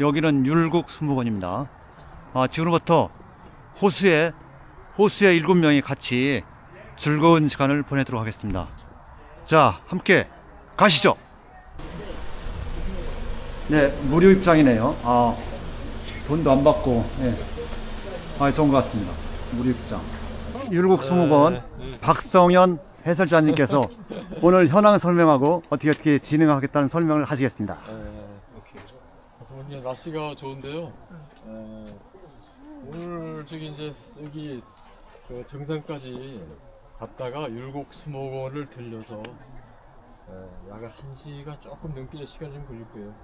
여기는 율곡 수목원입니다. 아, 지금부터 호수에 호수에 일곱 명이 같이 즐거운 시간을 보내도록 하겠습니다. 자, 함께 가시죠. 네, 무료 입장이네요. 아, 돈도 안 받고, 예. 아, 좋은 것 같습니다. 무료 입장. 율곡 수목원 박성현 해설자님께서 오늘 현황 설명하고 어떻게 어떻게 진행하겠다는 설명을 하시겠습니다. 그래서 오늘 날씨가 좋은데요. 에, 오늘 저기 이제 여기 그 정상까지 갔다가 율곡 수목원을 들려서 에, 약 1시간 조금 넘게 시간이 좀 걸릴 거예요.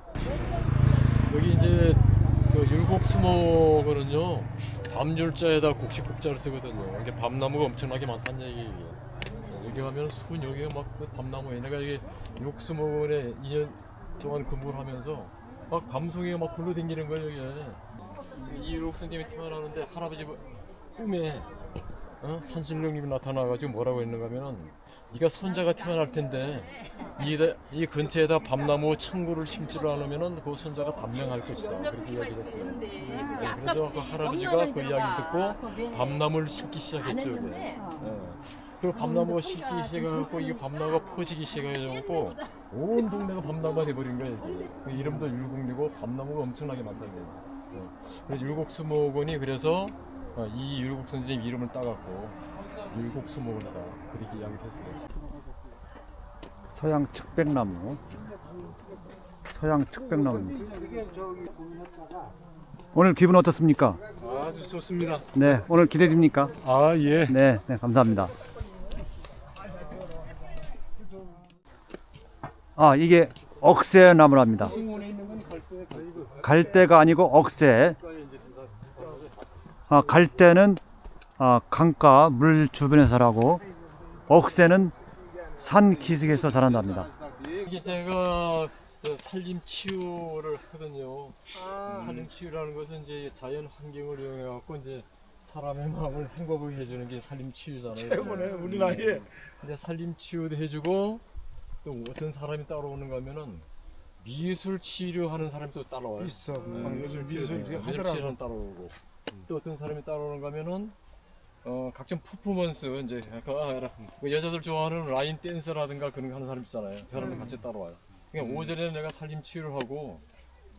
여기 이제 그 율곡 수목원은요 밤율자에다 곡식국자를 쓰거든요. 이게 밤나무가 엄청나게 많다는 얘기예요. 여기 가면 순 여기가 막 그 밤나무 얘네가 이게 육수목원에 2년 동안 근무를 하면서 막 밤송이가 막 굴러다니는 거예요 여기에 이율옥 선생님이 태어나는데 할아버지 뭐 꿈에 어? 산신령님이 나타나가지고 뭐라고 했는가 하면은 네가 손자가 태어날 텐데 이, 이 근처에다 밤나무 창고를 심지를 않으면은 그 손자가 단명할 것이다. 그렇게 이야기를 했어요 네, 그래서 그 할아버지가 그 이야기 듣고 밤나무를 심기 시작했죠. 예. 그 밤나무가 심기 시작해갖고 이게 밤나무가 퍼지기 시작해갖고 온 동네가 밤나무가 돼버린 거예요. 그 이름도 율곡이고 밤나무가 엄청나게 많다는 거예요 예. 그래서 율곡수목원이 그래서 어, 이 율곡 선생님 이름을 따갖고 율곡수목원이다 그렇게 이야기를 했어요 서양 측백나무. 서양 측백나무입니다. 오늘 기분 어떻습니까? 아주 좋습니다. 네, 오늘 기대됩니까? 아 예. 네, 네, 감사합니다. 아, 이게 억새 나무랍니다. 갈대가 아니고 억새. 아, 갈대는 아, 강가 물 주변에서 자라고 억새는 산 기슭에서 자란답니다. 이게 제가 저 산림 치유를 하거든요. 산림 치유라는 것은 이제 자연 환경을 이용해 갖고 이제 사람의 마음을 행복하게 해주는 게 산림 치유잖아요. 최고네 우리 나이에. 근데 산림 치유도 해주고 또 어떤 사람이 따라오는가 하면은 미술 치료하는 사람이 또 따라와요. 있어. 네, 아, 요즘 미술 하더라고. 치료는 따라오고 또 어떤 사람이 따라오는가 하면은 어, 각종 퍼포먼스 이제 그, 그 여자들 좋아하는 라인 댄스라든가 그런 거 하는 사람 있잖아요. 그 사람들 같이 따라와요. 그러니까 오전에는 내가 살림 치유를 하고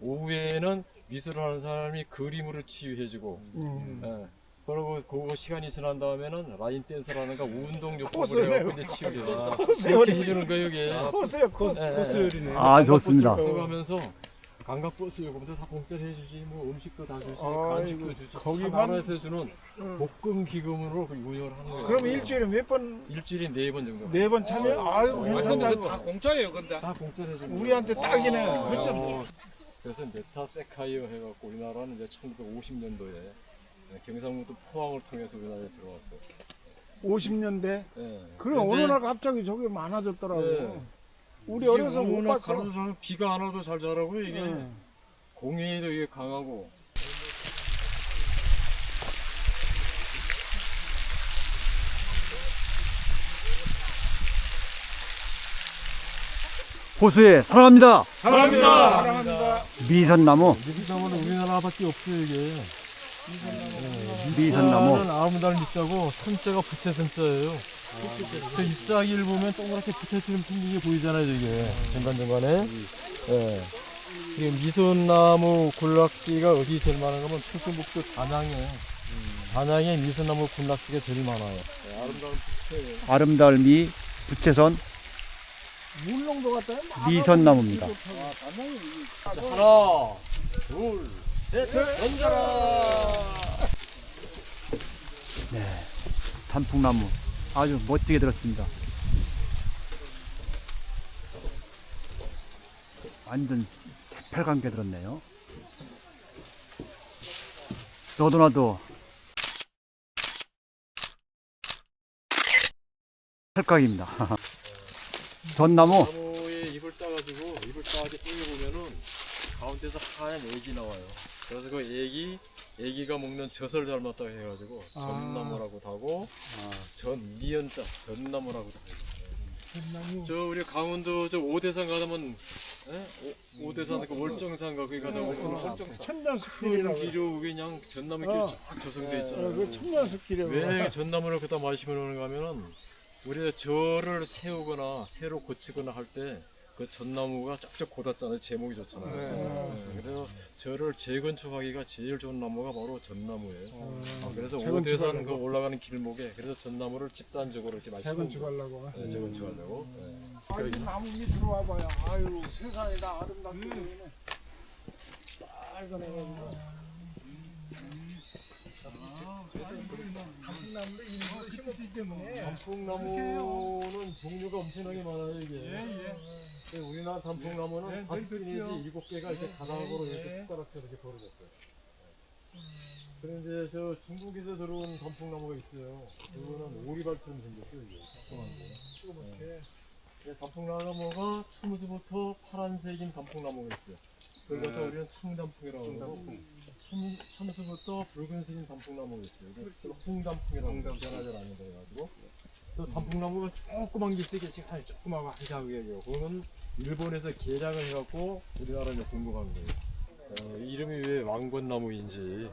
오후에는 미술을 하는 사람이 그림으로 치유해주고 음. 예. 그리고 그 시간이 지난 다음에는 라인 댄스라든가 운동 코스네. 요법을 해갖고 이제 해요. 코스요리. 그렇게 해주는 거예요 이게. 코스요 코스. 예, 예. 코스 요리네. 아, 좋습니다. 그거 하면서 관광버스 요금도 다 공짜로 해주지 뭐 음식도 다 주지 아이고, 간식도 주지 거기만- 다 나라에서 주는 복금 기금으로 그 운영을 하는 거예요. 그럼 일주일에 몇 번? 일주일에 네 번 정도. 네번 참여? 아이고 아, 근데 괜찮다. 그거 다 공짜예요, 근데. 다 공짜로 해주는 거예요. 우리한테 딱이네. 어, 어쩜? 그래서 메타세카이어 해갖고 우리나라는 이제 1950년도에 경상북도 포항을 통해서 우리나라에 들어왔어요. 50년대. 예. 그럼 근데 어느 날 갑자기 저게 많아졌더라고. 네. 우리 어려서 못 워낙 봤어. 가로수 비가 안 와도 잘 자라고 이게 네. 공해도 이게 강하고 호수에 사랑합니다. 사랑합니다. 사랑합니다. 미선나무, 미숫나무는 우리나라밖에 없어요 이게. 미선나무. 는 아무달 밑자고 선자가 부채 선자예요. 저 잎사귀를 보면 동그랗게 부채처럼 생긴 게 보이잖아요 이게 중간 중간에. 예. 이게 미소나무 군락지가 어디 제일 많은가 하면 충청북도 단양에 단양에 미소나무 군락지가 제일 많아요. 아름다운 미, 부채선, 물렁도 같다. 미선나무입니다. 하나, 둘, 셋, 던져라. 단풍나무. 아주 멋지게 들었습니다. 완전 새빨간 게 들었네요. 너도 나도 찰각입니다. 전나무, 나무에 잎을 따가지고 잎을 따가지고 땡겨보면은 가운데서 하얀 애기 나와요. 그래서 그 애기 애기가 먹는 젖을 닮았다고 해가지고 아. 전나무라고 하고 전 니은자 전나무라고 하고. 저 우리 강원도 저 오대산 가면 예? 오- 오대산 그 월정산 거기 가다 보면 월정산 천년 큰 숲길이라고. 길로 그냥 전나무 어. 길쫙 조성돼 어, 있잖아요. 그 천년 숲길이라고. 왜 전나무를 그다 심어놓는가 하면은 우리가 절을 세우거나 새로 고치거나 할 때 그 전나무가 쫙쫙 고닫잖아요. 제목이 좋잖아요. 네. 네, 그래서 절을 재건축하기가 제일 좋은 나무가 바로 전나무예요. 아, 그래서. 오대산 그 올라가는 길목에 그래서 전나무를 집단적으로 이렇게 많이. 재건축하려고. 네, 재건축하려고. 네. 아 이 나무 밑으로 와봐요. 아유 세상에 나 아름답게 보이네. 빨간 애가 나무를 일부러 심었기 때문에 단풍나무는 종류가 엄청나게 많아요 이게. 네, 우리나라 단풍나무는 다섯 개 내지 일곱 개가 이렇게 가닥으로 이렇게 숟가락처럼 이렇게 벌어졌어요. 그런데 저 중국에서 들어온 단풍나무가 있어요. 그거는 오리발처럼 생겼어요 이게. 조그맣게. 네. 네, 단풍나무가 처음부터 파란색인 단풍나무가 있어요. 그걸 갖다 우리는 청단풍이라고 하고 참, 참수부터 붉은색인 단풍나무가 있어요. 그걸 홍단풍이라고 변하지 않는다 해가지고 또 단풍나무가 조그만 게 있어요. 지금 한 조그마한 한자국이에요. 그거는 일본에서 개량을 해갖고 우리나라에 등록한 거예요. 어, 이름이 왜 왕건나무인지.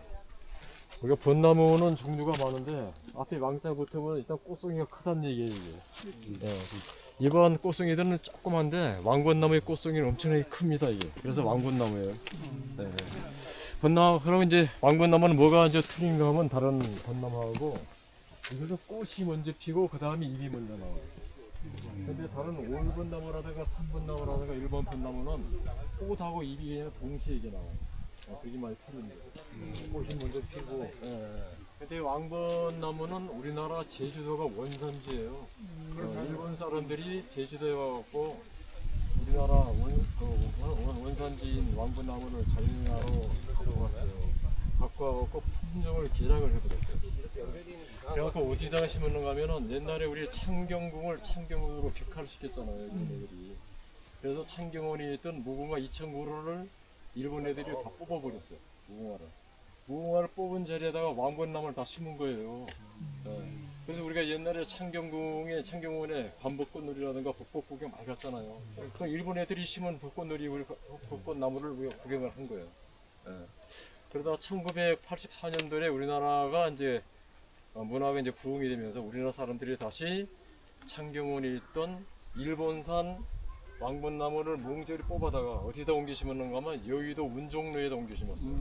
우리가 벚나무는 종류가 많은데 앞에 왕자 붙으면 일단 꽃송이가 크다는 얘기예요. 이게. 예. 이번 꽃송이들은 조그만데 왕건나무의 꽃송이는 엄청나게 큽니다 이게. 그래서 왕건나무예요. 네. 벚나무 그럼 이제 왕건나무는 뭐가 이제 틀린가 하면 다른 벚나무하고 여기서 꽃이 먼저 피고 그 다음에 잎이 먼저 나와요. 근데 다른 5번 나무라든가 3번 나무라든가 1번 벚나무는 꽃하고 잎이 그냥 동시에 이게 나와요. 아, 그게 많이 틀린데. 꽃이 먼저 피고. 예. 근데 왕번 나무는 우리나라 제주도가 원산지예요. 어, 일본 사람들이 제주도에 와갖고 우리나라 원, 그 원, 원산지인 왕번나무를 자기나라로 가져갔어요. 갖고 와갖고 품종을 개량을 해버렸어요. 그래갖고 어디다가 심었는가 하면은 옛날에 우리 창경궁을 창경궁으로 격화를 시켰잖아요. 일본 애들이. 그래서 창경원이 있던 무궁화 2,000그루를 일본 애들이 다 뽑아버렸어요. 무궁화를. 무궁화를 뽑은 자리에다가 왕건나무를 다 심은 거예요. 네. 그래서 우리가 옛날에 창경궁에 창경원에 밤벚꽃놀이라든가 벚꽃 구경 많이 갔잖아요. 그 일본 애들이 심은 벚꽃놀이 우리 벚꽃나무를 우리가 구경을 한 거예요. 예. 그러다 1984년도에 우리나라가 이제 어, 문화가 이제 부흥이 되면서 우리나라 사람들이 다시 창경원에 있던 일본산 왕벚나무를 몽절히 뽑아다가 어디다 옮겨 심었는가 하면 여의도 운종로에다 옮겨 심었어요.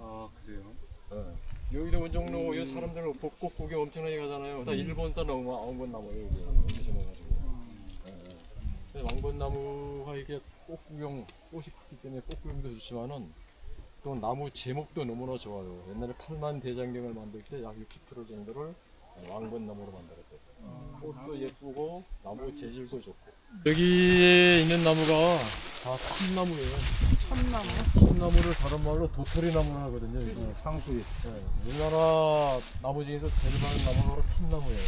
아 그래요? 예. 여의도 운종로 이 사람들은 벚꽃 구경 엄청나게 가잖아요. 다 일본산 왕- 왕벚나무예요. 여기 옮겨 심어가지고. 예, 예. 그래서 왕벚나무가 이게 꽃 구경 꽃이 크기 때문에 꽃 구경도 좋지만은 또 나무 제목도 너무나 좋아요. 옛날에 팔만 대장경을 만들 때 약 60% 정도를 왕벚나무로 만들었대요. 꽃도 예쁘고 나무 재질도 좋고. 여기에 있는 나무가 다 참나무예요. 참나무. 참나무를 다른 말로 도토리나무를 하거든요. 이거. 상수이. 네, 우리나라 나무 중에서 제일 많은 나무가 바로 참나무예요.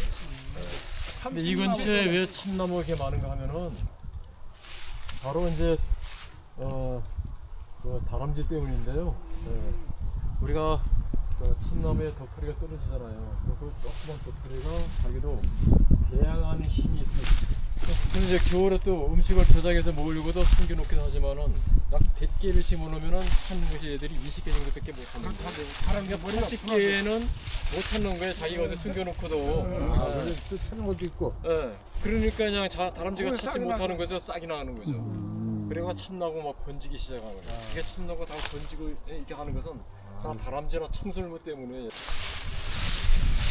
근데 이 근처에 왜 참나무가 이렇게 많은가 하면은 바로 이제 어, 그 다람쥐 때문인데요. 네, 우리가 그 참나무에 도토리가 떨어지잖아요. 그 조그만 도토리가 자기도 다양한 힘이 있어요. 근데 이제 겨울에 또 음식을 저장해서 먹으려고도 숨겨놓긴 하지만은 약 100개를 심어놓으면은 찾는 것이 애들이 20개 정도밖에 못 찾는 거예요. 다른 게 머리가 80개는 못 찾는 거예요. 자기가 어디 숨겨놓고도. 아, 그래 또 찾는 것도 있고. 예. 그러니까 그냥 자, 다람쥐가 어, 찾지 못하는 나죠. 것에서 싹이 나는 거죠. 그래가 참나고 막 번지기 시작하는 거예요. 이게 참나고 다 번지고 이렇게 하는 것은 다 다람쥐나 청설모 때문에.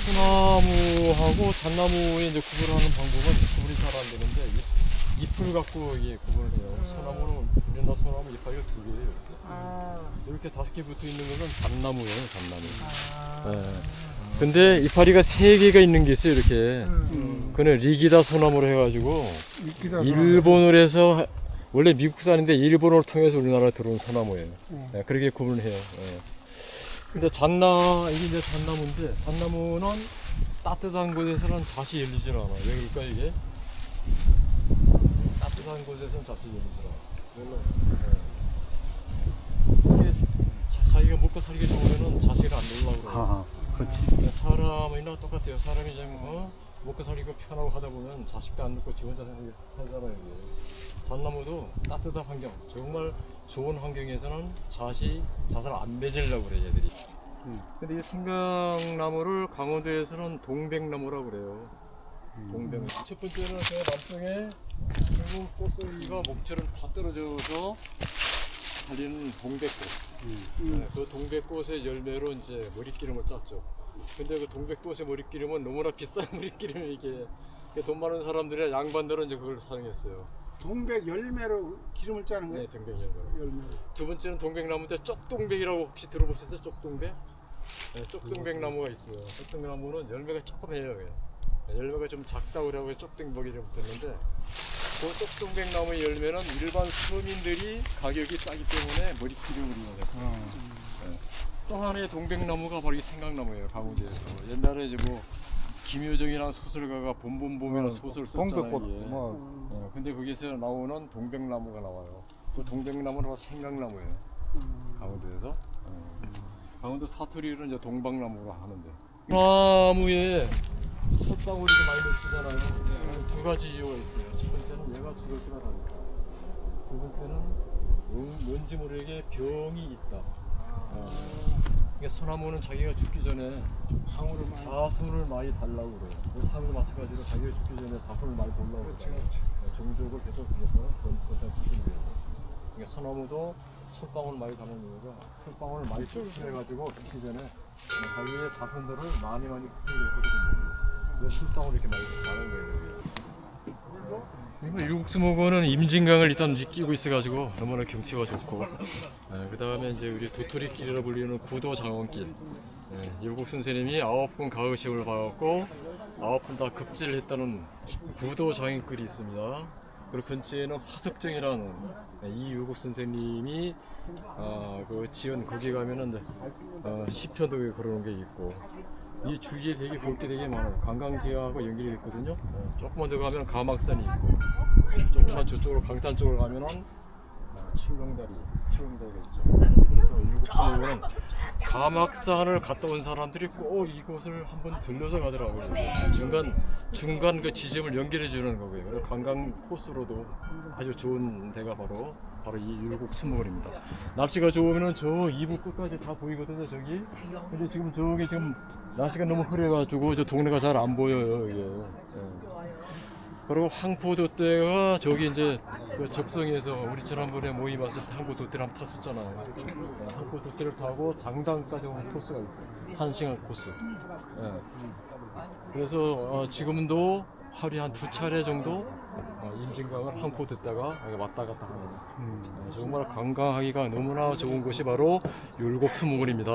소나무하고 잣나무의 이제 구분하는 방법은 구분이 잘 안 되는데 잎, 잎을 갖고 이게 구분을 해요. 소나무는 우리나라 소나무 이파리가 두 개예요. 이렇게. 아, 이렇게 다섯 개 붙어 있는 것은 잣나무예요, 잣나무. 예. 근데 이파리가 세 개가 있는 게 있어요, 이렇게. 음. 그는 리기다 소나무로 해가지고 이끼다. 일본을 해서 원래 미국산인데 일본을 통해서 우리나라에 들어온 소나무예요. 음. 예, 그렇게 구분을 해요. 예. 근데 잣나 이게 이제 잣나무인데 잣나무는 따뜻한 곳에서는 잣이 열리질 않아. 왜 그럴까 이게? 따뜻한 곳에서는 잣이 열리질 않아. 예. 이게 자- 자기가 먹고 살기 좋으면은 잣을 안 놀라고 그래요. 아, 그렇지. 그냥 사람이나 똑같아요. 사람이 좀 어? 먹고 살기가 편하고 하다 보면 자식도 안 낳고 지 혼자 살잖아요. 잣나무도 따뜻한 환경, 정말 좋은 환경에서는 잣이 잣을 안 맺으려고 그래 얘들이. 근데 이 생강나무를 강원도에서는 동백나무라고 그래요. 동백. 첫 번째는 그 남쪽에 붉은 꽃송이가 목줄을 다 떨어져서 달리는 동백꽃. 네, 그 동백꽃의 열매로 이제 머리기름을 짰죠. 근데 그 동백꽃의 머리기름은 너무나 비싼 머리기름이 이게 돈 많은 사람들이나 양반들은 이제 그걸 사용했어요. 동백 열매로 기름을 짜는 네, 거예요. 동백 열매로. 열매. 두 번째는 동백나무인데 쪽동백이라고 혹시 들어보셨어요? 쪽동백? 네, 쪽동백나무가 있어요. 쪽동백나무는 열매가 조금 해요. 네, 열매가 좀 작다고 그래고 쪽동백이라고 붙었는데 그 쪽동백나무의 열매는 일반 서민들이 가격이 싸기 때문에 머리기름으로 이용했어요. 네. 또 하나의 동백나무가 바로 이 생강나무예요. 강원도에서. 옛날에 이제 뭐 김효정이라는 소설가가 봄봄봄이라는 소설 썼잖아요. 동백꽃 이게. 뭐 어, 근데 거기서 나오는 동백나무가 나와요. 그 동백나무는 바로 생강나무예요. 강원도에서. 어. 강원도 사투리를 이제 동방나무로 하는데. 나무에 솔방울이 좀 많이 맺히잖아요. 네, 두 가지 이유가 있어요. 첫 번째는 얘가 죽을 때가 다니까. 두 번째는 뭔- 뭔지 모르게 병이 있다. 어. 그러니까 소나무는 자기가 죽기 전에 방울을 많이. 자손을 많이 달라고 그래요. 그 상을 마찬가지로 자기가 죽기 전에 자손을 많이 달라고 그렇지, 그래요. 그렇지. 종족을 계속 위해서 건강 지키기 위해서. 그러니까 소나무도 철방울 많이 담는 이유가 철방울을 많이 쫓겨내가지고 죽기 전에 자기의 자손들을 많이 많이 크게 하거든요. 그래서 철방울 이렇게 많이 가는 거예요. 일국수목원은 임진강을 일단 끼고 있어가지고 너무나 경치가 좋고. 그 다음에 이제 우리 도토리길이라 불리는 구도 장원길. 예, 일국 선생님이 아홉 번 가의식을 받았고 아홉 번다 급제를 했다는 구도 장인글이 있습니다. 그리고 근처에는 화석정이라는 예, 이 율국 선생님이 어, 그 지은 거기 가면은 어, 시편도 그러는 게 있고 이 주위에 되게 볼 게 되게 많아요. 관광지하고 연결이 됐거든요. 어, 조금만 더 가면 가막산이 있고 조금만 저쪽으로 강탄 쪽으로 가면은 어, 칠렁다리, 칠렁다리가 있죠. 그래서 일국수목은 가막산을 갔다 온 사람들이 꼭 이곳을 한번 들려서 가더라고요. 중간 중간 그 지점을 연결해 주는 거고요. 관광 코스로도 아주 좋은 데가 바로 바로 이 율곡수목원입니다. 날씨가 좋으면은 저 이북 끝까지 다 보이거든요. 저기. 근데 지금 저기 지금 날씨가 너무 흐려가지고 저 동네가 잘 안 보여요. 이게. 예. 그리고 황포도 때가 저기 이제 그 적성에서 우리 지난번에 모임 왔을 때 황포 도태를 한번 탔었잖아요. 네, 황포 도태를 타고 장당까지 오는 코스가 있어요. 한 시간 코스. 예. 그래서 어, 지금도 하루에 한 두 차례 정도 어, 임진강을 황포 듣다가 왔다 갔다 하는 예, 정말 관광하기가 너무나 좋은 곳이 바로 율곡 수목원입니다.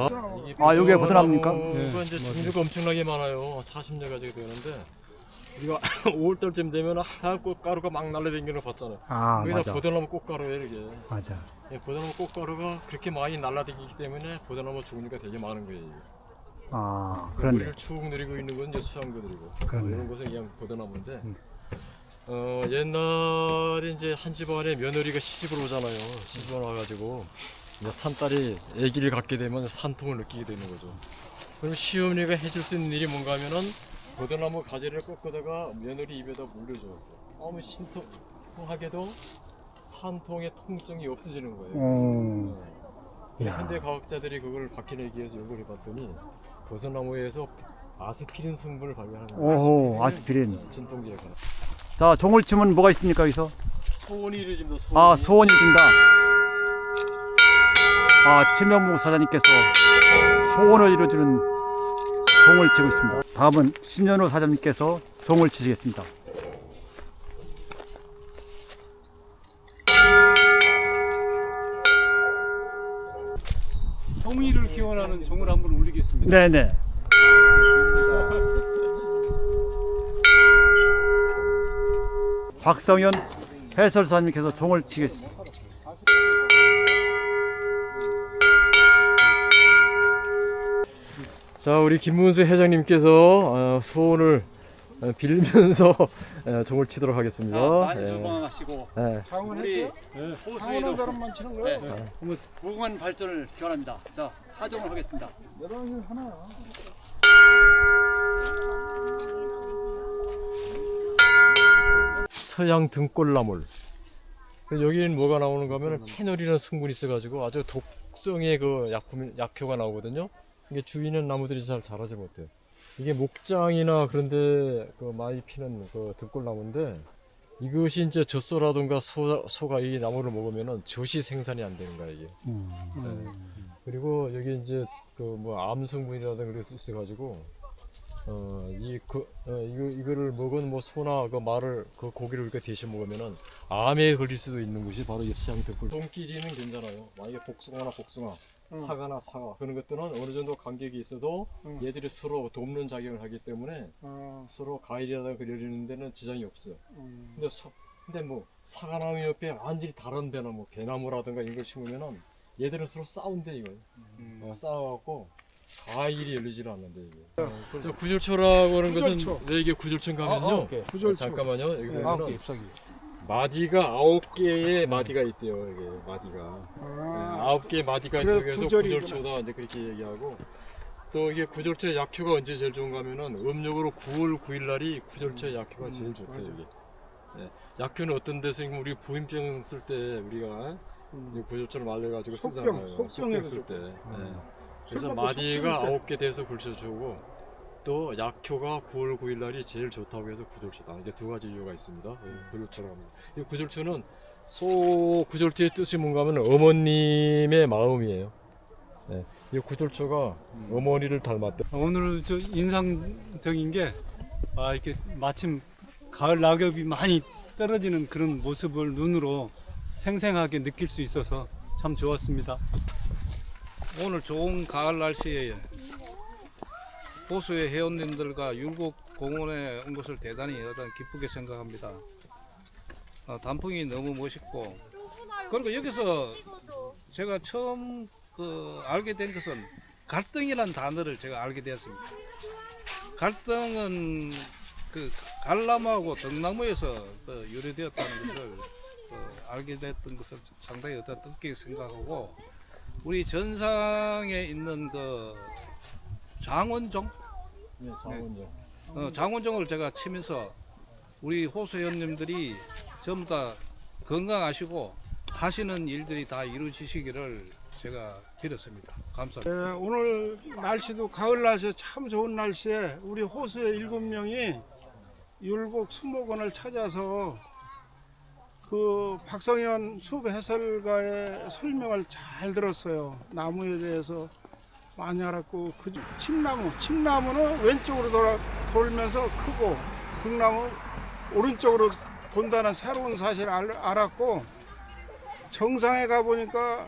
아, 여기가 보드랍니까? 네, 이제 종류가 엄청나게 많아요. 40여 가지가 되는데 우리가 5월달쯤 되면 하얀 꽃가루가 막 날라다니는 거 봤잖아요. 아 여기다 맞아 보드나무 꽃가루예요 이게. 맞아 예, 보드나무 꽃가루가 그렇게 많이 날라다니기 때문에 보드나무 종류가 되게 많은 거예요. 아 그런데 우리를 축 누리고 있는 건 이제 그렇네. 음. 이런 곳은 그냥 보드나무인데 어, 옛날에 이제 한 집안에 며느리가 시집을 오잖아요. 시집을 와가지고 이제 산딸이 아기를 갖게 되면 산통을 느끼게 되는 거죠. 그럼 시어머니가 해줄 수 있는 일이 뭔가 하면은 보드나무 가지를 꺾어다가 며느리 입에다 물려주었어. 아무 신통하게도 산통의 통증이 없어지는 거예요. 어, 네. 야. 현대 과학자들이 그걸 밝혀내기 위해서 연구를 해봤더니 버섯나무에서 아스피린 성분을 발견하는. 오호 아스피린 진통제에 관한. 자 종을 치면 뭐가 있습니까 여기서 소원이 이루어집니다. 소원이. 아 소원이 준다 아 최명목 사장님께서 소원을 이루어주는 종을 치고 있습니다 다음은 신현호 사장님께서 종을 치시겠습니다 기원하는 종을 한번 올리겠습니다. 네네 박성현 해설사님께서 종을 치겠습니다 자 우리 김문수 회장님께서 어, 소원을 어, 빌면서 어, 종을 치도록 하겠습니다. 자, 예. 만주방하시고 예. 장은 우리 호수에도 한 사람만 치는 거예요? 네. 그러면 무궁한 발전을 기원합니다. 자, 하종을 하겠습니다. 여당이 하나야. 서양 등골나물 그 여기는 뭐가 나오는가 하면 페놀이라는 성분이 있어가지고 아주 독성의 그 약품 약효가 나오거든요. 이게 주위는 나무들이 잘 자라지 못해요. 이게 목장이나 그런데 그 많이 피는 그 등골나무인데 이것이 이제 젖소라든가 소, 소가 이 나무를 먹으면은 젖이 생산이 안 되는 거야 이게. 음. 네. 그리고 여기 이제 그 뭐 암 성분이라든가 그럴 수 있어가지고 어이그 어, 이거 이거를 먹은 뭐 소나 그 말을 그 고기를 이렇게 대신 먹으면은 암에 걸릴 수도 있는 것이 바로 이 수양 등불. 똥끼리는 괜찮아요. 만약에 복숭아나 복숭아, 사과나 사과 그런 것들은 어느 정도 간격이 있어도 응. 얘들이 서로 돕는 작용을 하기 때문에 어, 서로 가일이라든가 그려지는 데는 지장이 없어요. 음. 근데 소, 근데 뭐 사과나무 옆에 완전히 다른 배나무, 배나무라든가 이런 걸 심으면은 얘들은 서로 싸운대 이거. 어, 싸워갖고 가일이 열리질 않는데 이게. 저 구절초라고 하는 것은 구절초. 왜 이게 구절초인 가면요. 구절초. 잠깐만요. 여기 네. 보면은 마디가 아홉 개의 마디가 있대요. 이게 마디가 네, 아, 아홉 개의 마디가 그래, 구절이구나. 구절초다 이제 그렇게 얘기하고 또 이게 구절초의 약효가 언제 제일 좋은가 하면은 음력으로 9월 9일 날이 구절초의 약효가 제일 좋대요. 맞아. 이게. 예. 약효는 어떤 데서 우리 부인병 쓸 때 우리가 이 구절초를 말려가지고 속병, 쓰잖아요. 속병에도 쓸 때. 예. 술 그래서 마디가. 아홉 개 돼서 굴절초고 또 약효가 9월 9일 날이 제일 좋다고 해서 구절초다. 이게 두 가지 이유가 있습니다. 예, 구절초라고 합니다. 이 구절초는 소 구절초의 뜻이 뭔가 하면 어머님의 마음이에요. 예. 이 구절초가 어머니를 닮았대. 오늘 저 인상적인 게 아, 이렇게 마침 가을 낙엽이 많이 떨어지는 그런 모습을 눈으로 생생하게 느낄 수 있어서 참 좋았습니다. 오늘 좋은 가을 날씨에 호수의 회원님들과 율곡 공원에 온 것을 대단히 여전 기쁘게 생각합니다. 어, 단풍이 너무 멋있고 그리고 여기서 제가 처음 그 알게 된 것은 갈등이라는 단어를 제가 알게 되었습니다. 갈등은 그 갈나무하고 등나무에서 그 유래되었다는 것을 그 알게 됐던 것을 상당히 어떤 뜻깊게 생각하고 우리 전상에 있는 그 장원종 예, 장원요. 어, 장원종을 제가 치면서 우리 호수 회원님들이 전부 다 건강하시고 하시는 일들이 다 이루어지시기를 제가 빌었습니다. 감사합니다. 네, 오늘 날씨도 가을 날씨에 참 좋은 날씨에 우리 호수의 일곱 명이 율곡 수목원을 찾아서 그 박성현 숲 해설가의 설명을 잘 들었어요. 나무에 대해서 많이 알았고 그 중- 침나무, 침나무는 왼쪽으로 돌아, 돌면서 크고 등나무 오른쪽으로 돈다는 새로운 사실을 알, 알았고 정상에 가 보니까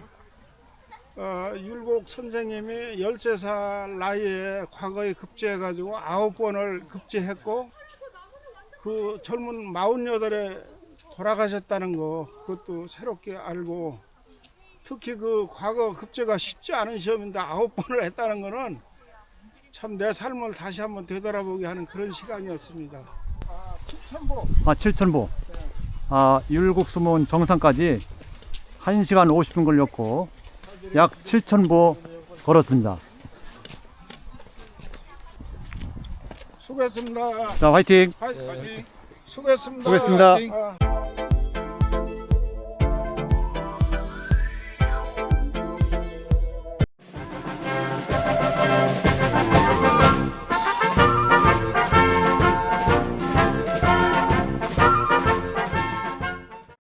어, 율곡 선생님이 13살 나이에 과거에 급제해가지고 아홉 번을 급제했고 그 젊은 48에 돌아가셨다는 거 그것도 새롭게 알고 특히 그 과거 급제가 쉽지 않은 시험인데 아홉 번을 했다는 거는 참 내 삶을 다시 한번 되돌아보게 하는 그런 시간이었습니다. 아, 칠천보 아, 7,000보. 아, 율곡수문 정상까지 1시간 50분 걸렸고 약 7,000보 걸었습니다. 수고했습니다. 자, 화이팅! 화이팅. 수고했습니다. 수고했습니다. 아.